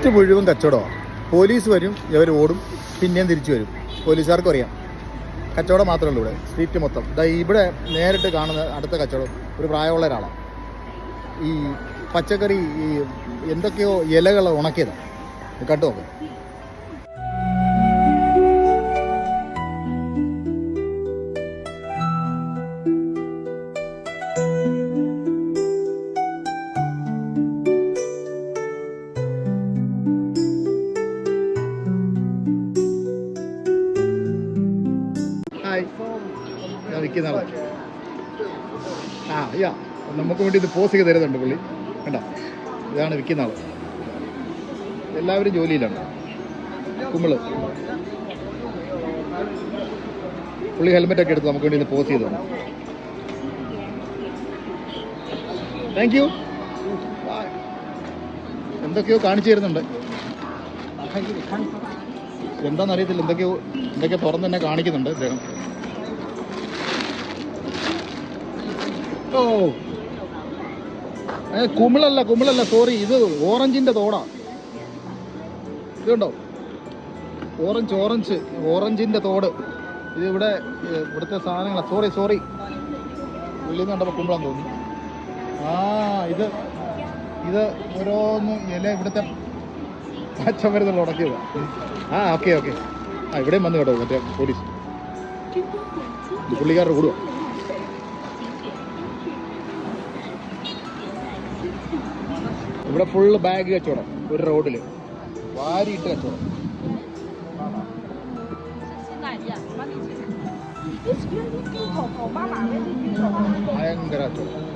Street മുഴുവൻ കച്ചവടമാണ് police വരും ഇവർ ഓടും പിന്നെയും തിരിച്ചു വരും. പോലീസുകാർക്കും അറിയാം. കച്ചവടം മാത്രമേ ഉള്ളൂ ഇവിടെ സ്ട്രീറ്റ് മൊത്തം. ദാ ഇവിടെ നേരിട്ട് കാണുന്ന അടുത്ത കച്ചവടം ഒരു പ്രായമുള്ള ഒരാളാണ്. ഈ പച്ചക്കറി ഈ എന്തൊക്കെയോ ഇലകൾ ഉണക്കിയതാണ് കണ്ടു നോക്കാം. ആളാണ് ആ അയ്യാ നമുക്ക് വേണ്ടി ഇത് പോസ് ചെയ്ത് തരുന്നുണ്ട് പുള്ളി. കണ്ട? ഇതാണ് വിൽക്കുന്ന ആൾ എല്ലാവരും ജോലിയിലാണ്. കുമ്പിൾ. പുള്ളി ഹെൽമെറ്റൊക്കെ എടുത്ത് നമുക്ക് വേണ്ടി ഇത് പോസ് ചെയ്തു തന്നു. താങ്ക് യു എന്തൊക്കെയോ കാണിച്ചു തരുന്നുണ്ട്. എന്താണെന്ന് അറിയത്തില്ല എന്തൊക്കെയോ എന്തൊക്കെ തുറന്ന് തന്നെ കാണിക്കുന്നുണ്ട് അദ്ദേഹം ഓ. ഏ കുമിളല്ല കുമിളല്ല സോറി ഇത് ഓറഞ്ചിന്റെ തോടാ. ഇതുണ്ടോ? ഓറഞ്ച് ഓറഞ്ച് ഓറഞ്ചിന്റെ തോട്. ഇത് ഇവിടെ ഇവിടുത്തെ സാധനങ്ങളാ. സോറി സോറി ഉള്ളിൽ നിന്ന് കണ്ടപ്പോൾ കുമ്പളം തോന്നി. ആ ഇത് ഇത് ഓരോന്ന് ഇല ഇവിടുത്തെ പച്ചമരുന്നുള്ള ഉടക്കിയത്. ആ ഓക്കെ ഓക്കെ ആ ഇവിടെയും വന്നു കേട്ടോ മറ്റേ പോലീസ് പുള്ളിക്കാരുടെ കൂടുക ഇവിടെ ഫുള്ള് ബാഗ് കച്ചവടം ഒരു റോഡിൽ വാരിയിട്ട് കച്ചവടം. ഭയങ്കര കച്ചവടം.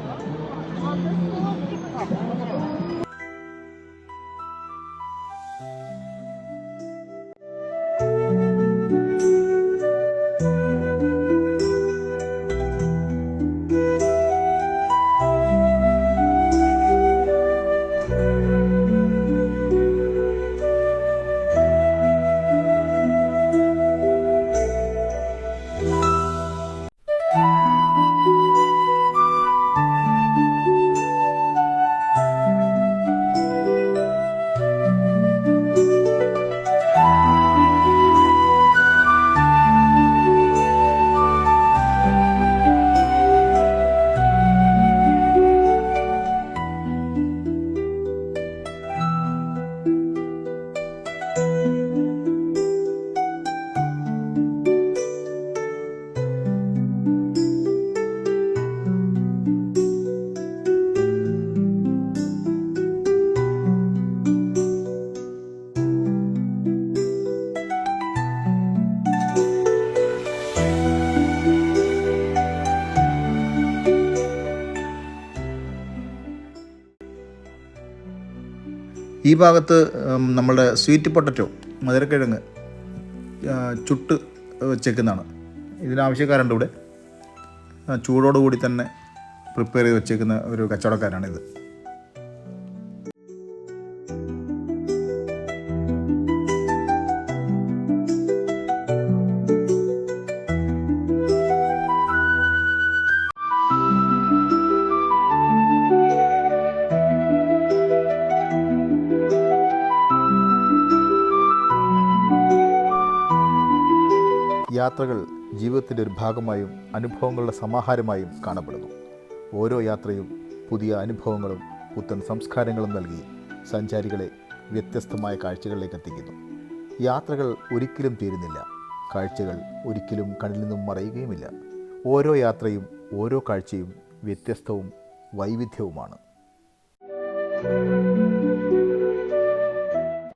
ഈ ഭാഗത്ത് നമ്മുടെ സ്വീറ്റ് പൊട്ടറ്റോ മധുരക്കിഴങ്ങ് ചുട്ട് വെച്ചേക്കുന്നതാണ്. ഇതിനാവശ്യക്കാരുണ്ട് ഇവിടെ. ചൂടോടുകൂടി തന്നെ പ്രിപ്പയർ ചെയ്ത് വെച്ചേക്കുന്ന ഒരു കച്ചവടക്കാരാണിത് യാത്രകൾ ജീവിതത്തിന്റെ ഒരു ഭാഗമായും അനുഭവങ്ങളുടെ സമാഹാരമായും കാണപ്പെടുന്നു. ഓരോ യാത്രയും പുതിയ അനുഭവങ്ങളും പുത്തൻ സംസ്കാരങ്ങളും നൽകി സഞ്ചാരികളെ വ്യത്യസ്തമായ കാഴ്ചകളിലേക്ക് എത്തിക്കുന്നു. യാത്രകൾ ഒരിക്കലും തീരുന്നില്ല. കാഴ്ചകൾ ഒരിക്കലും കണ്ണിൽ നിന്നും മറയുകയുമില്ല. ഓരോ യാത്രയും ഓരോ കാഴ്ചയും വ്യത്യസ്തവും വൈവിധ്യവുമാണ്.